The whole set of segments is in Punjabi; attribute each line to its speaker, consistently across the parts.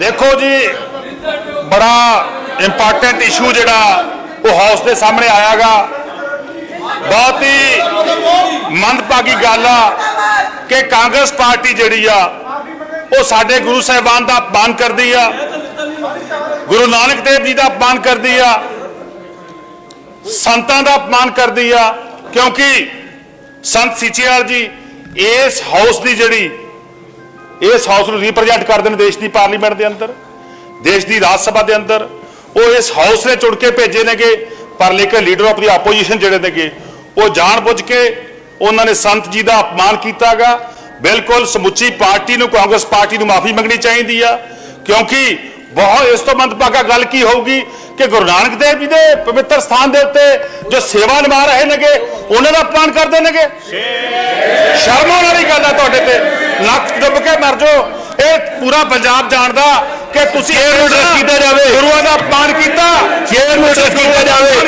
Speaker 1: ਦੇਖੋ ਜੀ, ਬੜਾ ਇੰਪੋਰਟੈਂਟ ਇਸ਼ੂ ਜਿਹੜਾ ਉਹ ਹਾਊਸ ਦੇ ਸਾਹਮਣੇ ਆਇਆਗਾ। ਬਹੁਤ ਹੀ ਮੰਦਭਾਗੀ ਗੱਲ ਆ ਕਿ ਕਾਂਗਰਸ ਪਾਰਟੀ ਜਿਹੜੀ ਆ, ਉਹ ਸਾਡੇ ਗੁਰੂ ਸਾਹਿਬਾਨ ਦਾ ਅਪਮਾਨ ਕਰਦੀ ਆ। ਗੁਰੂ ਨਾਨਕ ਦੇਵ ਜੀ ਦਾ ਅਪਮਾਨ ਕਰਦੀ ਆ। ਸੰਤਾਂ ਦਾ ਅਪਮਾਨ ਕਰਦੀ ਆ। ਕਿਉਂਕਿ ਸੰਤ ਸੀਚੇਵਾਲ ਜੀ, ਇਸ ਹਾਊਸ ਦੀ ਜਿਹੜੀ ਇਸ ਹਾਊਸ ਨੂੰ ਰਿਪਰੈਜ਼ੈਂਟ ਕਰਦੇ ਨੇ ਦੇਸ਼ ਦੀ ਪਾਰਲੀਮੈਂਟ ਦੇ ਅੰਦਰ, ਦੇਸ਼ ਦੀ ਰਾਜ ਸਭਾ ਦੇ ਅੰਦਰ। ਉਹ ਇਸ ਹਾਊਸ ਨੇ ਚੁਣ ਕੇ ਭੇਜੇ ਨੇਗੇ, ਪਰ ਲੇਕਿਨ ਲੀਡਰ ਆਫ ਦੀ ਆਪੋਜੀਸ਼ਨ ਜਿਹੜੇ ਨੇਗੇ, ਉਹ ਜਾਣ ਬੁੱਝ ਕੇ ਉਹਨਾਂ ਨੇ ਸੰਤ ਜੀ ਦਾ ਅਪਮਾਨ ਕੀਤਾਗਾ। ਬਿਲਕੁਲ ਸਮੁੱਚੀ ਪਾਰਟੀ ਨੂੰ, ਕਾਂਗਰਸ ਪਾਰਟੀ ਨੂੰ ਮਾਫੀ ਮੰਗਣੀ ਚਾਹੀਦੀ ਆ, ਕਿਉਂਕਿ ਬਹੁਤ ਇਸ ਤੋਂ ਮੰਦਭਾਗਾ ਗੱਲ ਕੀ ਹੋਊਗੀ ਕਿ ਗੁਰੂ ਨਾਨਕ ਦੇਵ ਜੀ ਦੇ ਪਵਿੱਤਰ ਸਥਾਨ ਦੇ ਉੱਤੇ ਜੋ ਸੇਵਾ ਨਿਭਾ ਰਹੇ ਨੇਗੇ, ਉਹਨਾਂ ਦਾ ਅਪਮਾਨ ਕਰਦੇ ਨੇਗੇ ਸ਼ਰਮ ਆਉਣ ਵਾਲੀ ਗੱਲ ਆ ਤੁਹਾਡੇ ਤੇ। ਨੱਕ ਡੁੱਬ ਕੇ ਮਰ ਜਾਓ ਇਹ ਪੂਰਾ ਪੰਜਾਬ ਜਾਣਦਾ ਕਿ ਤੁਸੀਂ
Speaker 2: ਚੇਅਰ ਨੂੰ ਕੀਤਾ ਜਾਵੇ।
Speaker 1: ਗੁਰੂਆਂ ਦਾ ਅਪਮਾਨ ਕੀਤਾ
Speaker 2: ਚੇਅਰ ਨੂੰ ਕੀਤਾ ਜਾਵੇ।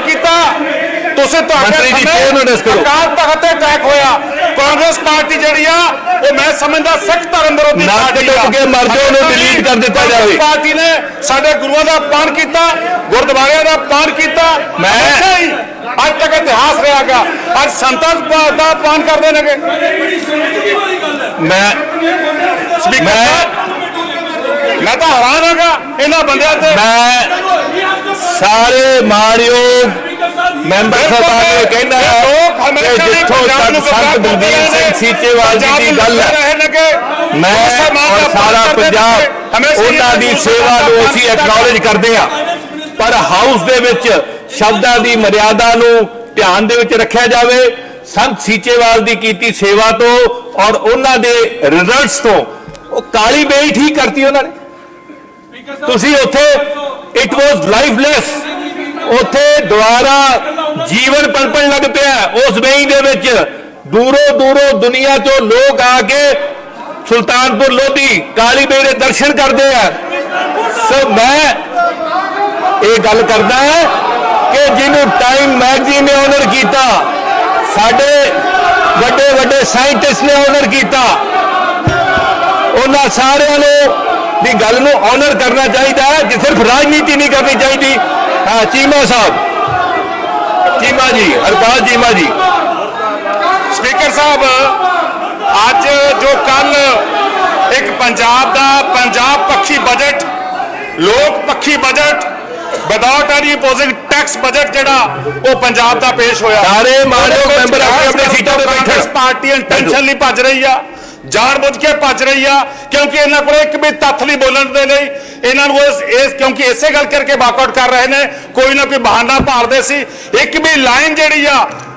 Speaker 1: ਤੁਸੀਂ ਤੁਹਾਡੇ
Speaker 2: ਮੰਤਰੀ ਜੀ, ਚੇਅਰ ਨੂੰ ਕਰੋ।
Speaker 1: ਅਕਾਲ ਤਖਤ ਤੇ ਅਟੈਕ ਹੋਇਆ ਕਾਂਗਰਸ ਪਾਰਟੀ ਜਿਹੜੀ ਆ ਉਹ ਮੈਂ ਸਮਝਦਾ ਸਿੱਖ ਧਰਮ ਵਿਰੋਧੀ
Speaker 2: ਨੱਕ
Speaker 1: ਪਾਰਟੀ ਆ।
Speaker 2: ਕੇ ਮਰ ਜਾਓ, ਉਹਨੂੰ delete ਕਰ ਦਿੱਤਾ
Speaker 1: ਕਾਂਗਰਸ
Speaker 2: ਜਾਵੇ।
Speaker 1: ਪਾਰਟੀ ਨੇ ਸਾਡੇ ਗੁਰੂਆਂ ਦਾ ਅਪਮਾਨ ਕੀਤਾ ਗੁਰਦੁਆਰਿਆਂ ਦਾ ਅਪਮਾਨ ਕੀਤਾ
Speaker 2: ਮੈਂ-
Speaker 1: ਹਮੇਸ਼ਾ ਹੀ ਅੱਜ ਤੱਕ ਇਤਿਹਾਸ ਰਿਹਾਗਾ ਅੱਜ ਸੰਤਾਂ ਦਾ ਅਪਮਾਨ ਕਰਦੇ ਨੇਗੇ
Speaker 2: ਮੈਂ
Speaker 1: ਸਪੀਕਰ
Speaker 2: ਮੈਂ-
Speaker 1: ਸਾਹਿਬ ਮੈਂ ਤਾਂ ਹੈਰਾਨ ਹਾਂਗਾ ਇਹਨਾਂ ਬੰਦਿਆਂ ਤੇ
Speaker 2: ਮੈਂ ਸਾਰੇ ਮਾਣਯੋਗ ਮੈਂਬਰ ਸਾਹਿਬਾਨ ਨੂੰ ਕਹਿੰਦਾ ਹੈ
Speaker 1: ਲੋਕ
Speaker 2: ਕਿ ਜਿੱਥੋਂ
Speaker 1: ਪੰਜਾਬ
Speaker 2: ਤੱਕ
Speaker 1: ਨੂੰ
Speaker 2: ਸੰਤ ਬਲਬੀਰ
Speaker 1: ਕਰਦੇ
Speaker 2: ਸਿੰਘ। ਸੀਚੇਵਾਲ ਜੀ ਦੀ ਗੱਲ ਹੈ। ਮੈਂ ਔਰ ਸਾਰਾ ਪੰਜਾਬ ਉਹਨਾਂ ਦੀ ਸੇਵਾ ਨੂੰ ਅਸੀਂ ਐਕਨੋਲਜ ਕਰਦੇ ਹਾਂ। ਪਰ ਹਾਊਸ ਦੇ ਵਿੱਚ ਸ਼ਬਦਾਂ ਦੀ ਮਰਿਆਦਾ ਨੂੰ ਧਿਆਨ ਦੇ ਵਿੱਚ ਰੱਖਿਆ ਜਾਵੇ। ਸੰਤ ਸੀਚੇਵਾਲ ਦੀ ਕੀਤੀ ਸੇਵਾ ਤੋਂ ਔਰ ਉਹਨਾਂ ਦੇ ਰਿਜ਼ਲਟਸ ਤੋਂ। ਉਹ ਕਾਲੀ ਬੇਈ ਠੀਕ ਕਰਤੀ ਉਹਨਾਂ ਨੇ। ਤੁਸੀਂ ਉੱਥੇ ਇਟ ਵਾਸ ਲਾਈਫਲੈਸ ਉੱਥੇ ਦੁਆਰਾ ਜੀਵਨ ਪਲਪਣ ਲੱਗ ਪਿਆ ਉਸ ਵੇਈ ਦੇ ਵਿੱਚ। ਦੂਰੋਂ ਦੂਰੋਂ ਦੁਨੀਆ ਤੋਂ ਲੋਕ ਆ ਕੇ ਸੁਲਤਾਨਪੁਰ ਲੋਧੀ, ਕਾਲੀ ਬੇਈ ਦੇ ਦਰਸ਼ਨ ਕਰਦੇ ਆ। ਸੋ ਮੈਂ ਇਹ ਗੱਲ ਕਰਦਾ ਹੈ ਕਿ ਜਿਹਨੂੰ ਟਾਈਮ ਮੈਗਜ਼ੀਨ ਨੇ ਆਨਰ ਕੀਤਾ, ਸਾਡੇ ਵੱਡੇ ਵੱਡੇ ਸਾਇੰਟਿਸਟ ਨੇ ਆਨਰ ਕੀਤਾ, ਉਹਨਾਂ ਸਾਰਿਆਂ ਨੂੰ ਦੀ ਗੱਲ ਨੂੰ ਆਨਰ ਕਰਨਾ ਚਾਹੀਦਾ ਹੈ ਕਿ ਸਿਰਫ ਰਾਜਨੀਤੀ ਨਹੀਂ ਕਰਨੀ ਚਾਹੀਦੀ। ਹਾਂ ਚੀਮਾ ਸਾਹਿਬ। ਚੀਮਾ ਜੀ ਹਰਪਾਲ ਚੀਮਾ ਜੀ।
Speaker 1: ਸਪੀਕਰ ਸਾਹਿਬ ਅੱਜ ਜੋ ਕੱਲ ਇੱਕ ਪੰਜਾਬ ਦਾ ਪੰਜਾਬ ਪੱਖੀ ਬਜਟ ਲੋਕ ਪੱਖੀ budget without any opposing tax budget ਜਿਹੜਾ ਉਹ ਪੰਜਾਬ ਦਾ ਪੇਸ਼ ਹੋਇਆ।
Speaker 2: ਸਾਰੇ
Speaker 1: ਵਿੱਚ
Speaker 2: ਮੈਂਬਰ ਆਪਣੀ ਆਪਣੀ ਸੀਟਾਂ ਤੇ।
Speaker 1: ਕਾਂਗਰਸ ਪਾਰਟੀ ਇੰਟੈਂਸ਼ਨਲੀ ਭੱਜ ਰਹੀ ਆ ਜਾਣਬੁੱਝ ਕੇ ਭੱਜ ਰਹੀ ਆ ਕਿਉਂਕਿ ਇਹਨਾਂ ਕੋਲ ਇੱਕ ਵੀ ਤੱਥ ਨਹੀਂ ਬੋਲਣ ਦੇ ਲਈ। ਇਹਨਾਂ ਨੂੰ ਇਸ ਇਸ ਕਿਉਂਕਿ ਇਸੇ ਗੱਲ ਕਰਕੇ ਵਾਕਆਊਟ ਕਰ ਰਹੇ ਨੇ, ਕੋਈ ਨਾ ਕੋਈ ਬਹਾਨਾ ਭਾਲਦੇ ਸੀ। ਇੱਕ ਵੀ ਲਾਈਨ ਜਿਹੜੀ ਆ,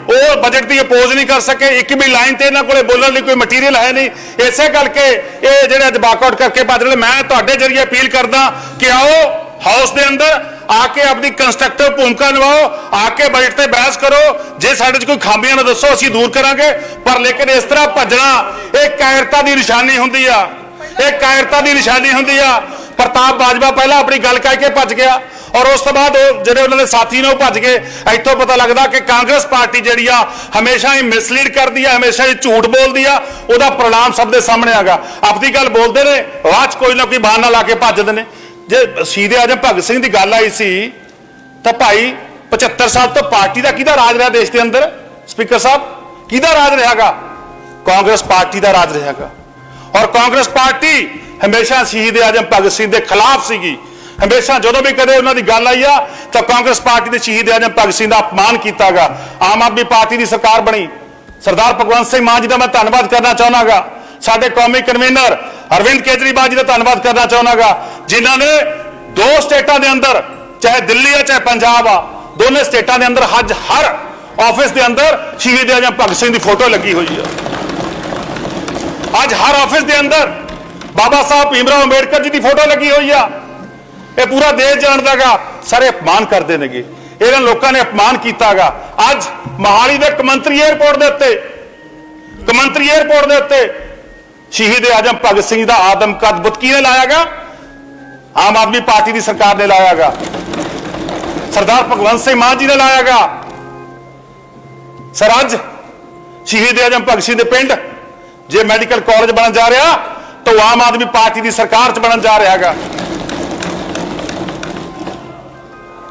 Speaker 1: ਉਹ ਬਜਟ ਦੀ ਅਪੋਜ਼ ਨਹੀਂ ਕਰ ਸਕੇ। ਇੱਕ ਵੀ ਲਾਈਨ ਤੇ ਇਹਨਾਂ ਕੋਲੇ ਬੋਲਣ ਲਈ ਕੋਈ ਮਟੀਰੀਅਲ ਹੈ ਨਹੀਂ। ਇਸੇ ਕਰਕੇ ਇਹ ਜਿਹੜੇ ਅੱਜ ਵਾਕਆਊਟ ਕਰਕੇ ਭੱਜ ਰਹੇ ਮੈਂ ਤੁਹਾਡੇ ਜਰੀਏ ਅਪੀਲ ਕਰਦਾ ਕਿ ਆਓ ਹਾਊਸ ਦੇ ਅੰਦਰ ਆ ਕੇ ਆਪਣੀ ਕੰਸਟਰਕਟਿਵ ਭੂਮਿਕਾ ਨਿਭਾਓ, ਆ ਕੇ ਬਜਟ ਤੇ ਬਹਿਸ ਕਰੋ। ਜੇ ਸਾਡੇ 'ਚ ਕੋਈ ਖਾਮੀਆਂ ਨੇ, ਦੱਸੋ, ਅਸੀਂ ਦੂਰ ਕਰਾਂਗੇ। ਪਰ ਲੇਕਿਨ ਇਸ ਤਰ੍ਹਾਂ ਭੱਜਣਾ, ਇਹ ਕਾਇਰਤਾ ਦੀ ਨਿਸ਼ਾਨੀ ਹੁੰਦੀ ਆ। ਇਹ ਕਾਇਰਤਾ ਦੀ ਨਿਸ਼ਾਨੀ ਹੁੰਦੀ ਆ। ਪ੍ਰਤਾਪ ਬਾਜਵਾ ਪਹਿਲਾਂ ਆਪਣੀ ਗੱਲ ਕਹਿ ਕੇ ਭੱਜ ਗਿਆ ਔਰ ਉਸ ਤੋਂ ਬਾਅਦ ਉਹ ਜਿਹੜੇ ਉਹਨਾਂ ਦੇ ਸਾਥੀ ਨੇ ਉਹ ਭੱਜ ਗਏ। ਇੱਥੋਂ ਪਤਾ ਲੱਗਦਾ ਕਿ ਕਾਂਗਰਸ ਪਾਰਟੀ ਜਿਹੜੀ ਆ ਹਮੇਸ਼ਾ ਹੀ ਮਿਸਲੀਡ ਕਰਦੀ ਆ, ਹਮੇਸ਼ਾ ਹੀ ਝੂਠ ਬੋਲਦੀ ਆ, ਉਹਦਾ ਪ੍ਰਣਾਮ ਸਭ ਦੇ ਸਾਹਮਣੇ ਆਗਾ ਆਪਦੀ ਗੱਲ ਬੋਲਦੇ ਨੇ, ਬਾਅਦ 'ਚ ਕੋਈ ਨਾ ਕੋਈ ਬਹਾਨਾ ਲਾ ਕੇ ਭੱਜਦੇ ਨੇ। ਜੇ ਸ਼ਹੀਦ ਆਜਮ ਭਗਤ ਸਿੰਘ ਦੀ ਗੱਲ ਆਈ ਸੀ, ਤਾਂ ਭਾਈ 75 ਸਾਲ ਤੋਂ ਪਾਰਟੀ ਦਾ ਕਿਹਦਾ ਰਾਜ ਰਿਹਾ ਦੇਸ਼ ਦੇ ਅੰਦਰ? ਸਪੀਕਰ ਸਾਹਿਬ, ਕਿਹਦਾ ਰਾਜ ਰਿਹਾਗਾ ਕਾਂਗਰਸ ਪਾਰਟੀ ਦਾ ਰਾਜ ਰਿਹਾਗਾ ਔਰ ਕਾਂਗਰਸ ਪਾਰਟੀ ਹਮੇਸ਼ਾ ਸ਼ਹੀਦ ਆਜਮ ਭਗਤ ਸਿੰਘ ਦੇ ਖਿਲਾਫ ਸੀਗੀ। ਹਮੇਸ਼ਾ ਜਦੋਂ ਵੀ ਕਦੇ ਉਹਨਾਂ ਦੀ ਗੱਲ ਆਈ ਆ, ਤਾਂ ਕਾਂਗਰਸ ਪਾਰਟੀ ਦੇ ਸ਼ਹੀਦ ਆਜਮ ਭਗਤ ਸਿੰਘ ਦਾ ਅਪਮਾਨ ਕੀਤਾਗਾ। ਆਮ ਆਦਮੀ ਪਾਰਟੀ ਦੀ ਸਰਕਾਰ ਬਣੀ। ਸਰਦਾਰ ਭਗਵੰਤ ਸਿੰਘ ਮਾਨ ਜੀ ਦਾ ਮੈਂ ਧੰਨਵਾਦ ਕਰਨਾ ਚਾਹੁੰਦਾਗਾ ਸਾਡੇ ਕੌਮੀ ਕਨਵੀਨਰ ਅਰਵਿੰਦ ਕੇਜਰੀਵਾਲ ਜੀ ਦਾ ਧੰਨਵਾਦ ਕਰਨਾ ਚਾਹੁੰਦਾਗਾ ਜਿਨ੍ਹਾਂ ਨੇ ਦੋ ਸਟੇਟਾਂ ਦੇ ਅੰਦਰ, ਚਾਹੇ ਦਿੱਲੀ ਆ, ਚਾਹੇ ਪੰਜਾਬ ਆ, ਦੋਨੇ ਸਟੇਟਾਂ ਦੇ ਅੰਦਰ ਅੱਜ ਹਰ ਆਫਿਸ ਦੇ ਅੰਦਰ ਸ਼ਹੀਦ ਆਜਮ ਭਗਤ ਸਿੰਘ ਦੀ ਫੋਟੋ ਲੱਗੀ ਹੋਈ ਆ। ਅੱਜ ਹਰ ਆਫਿਸ ਦੇ ਅੰਦਰ ਬਾਬਾ ਸਾਹਿਬ ਭੀਮਰਾਓ ਅੰਬੇਡਕਰ ਜੀ ਦੀ ਫੋਟੋ ਲੱਗੀ ਹੋਈ ਆ। ਇਹ ਪੂਰਾ ਦੇਸ਼ ਜਾਣਦਾਗਾ ਸਾਰੇ ਅਪਮਾਨ ਕਰਦੇ ਨੇਗੇ। ਇਹਨਾਂ ਲੋਕਾਂ ਨੇ ਅਪਮਾਨ ਕੀਤਾਗਾ ਅੱਜ ਮਹਾਲੀ ਦੇ ਕਮੰਤਰੀ 에ਅਰਪੋਰਟ ਦੇ ਉੱਤੇ, ਕਮੰਤਰੀ 에ਅਰਪੋਰਟ ਦੇ ਉੱਤੇ ਸ਼ਹੀਦ ਆਜਮ ਭਗਤ ਸਿੰਘ ਦਾ ਆਦਮ ਆਦਮਕਦ ਬੁੱਤ ਕਿਹਨੇ ਲਾਇਆਗਾ ਆਮ ਆਦਮੀ ਪਾਰਟੀ ਦੀ ਸਰਕਾਰ ਨੇ ਲਾਇਆਗਾ ਸਰਦਾਰ ਭਗਵੰਤ ਸਿੰਘ ਮਾਨ ਜੀ ਨੇ ਲਾਇਆਗਾ ਸਰ, ਅੱਜ ਸ਼ਹੀਦ ਆਜਮ ਭਗਤ ਸਿੰਘ ਦੇ ਪਿੰਡ ਜੇ ਮੈਡੀਕਲ ਕਾਲਜ ਬਣਨ ਜਾ ਰਿਹਾ ਤਾਂ ਉਹ ਆਮ ਆਦਮੀ ਪਾਰਟੀ ਦੀ ਸਰਕਾਰ ਚ ਬਣਨ ਜਾ ਰਿਹਾ ਹੈਗਾ।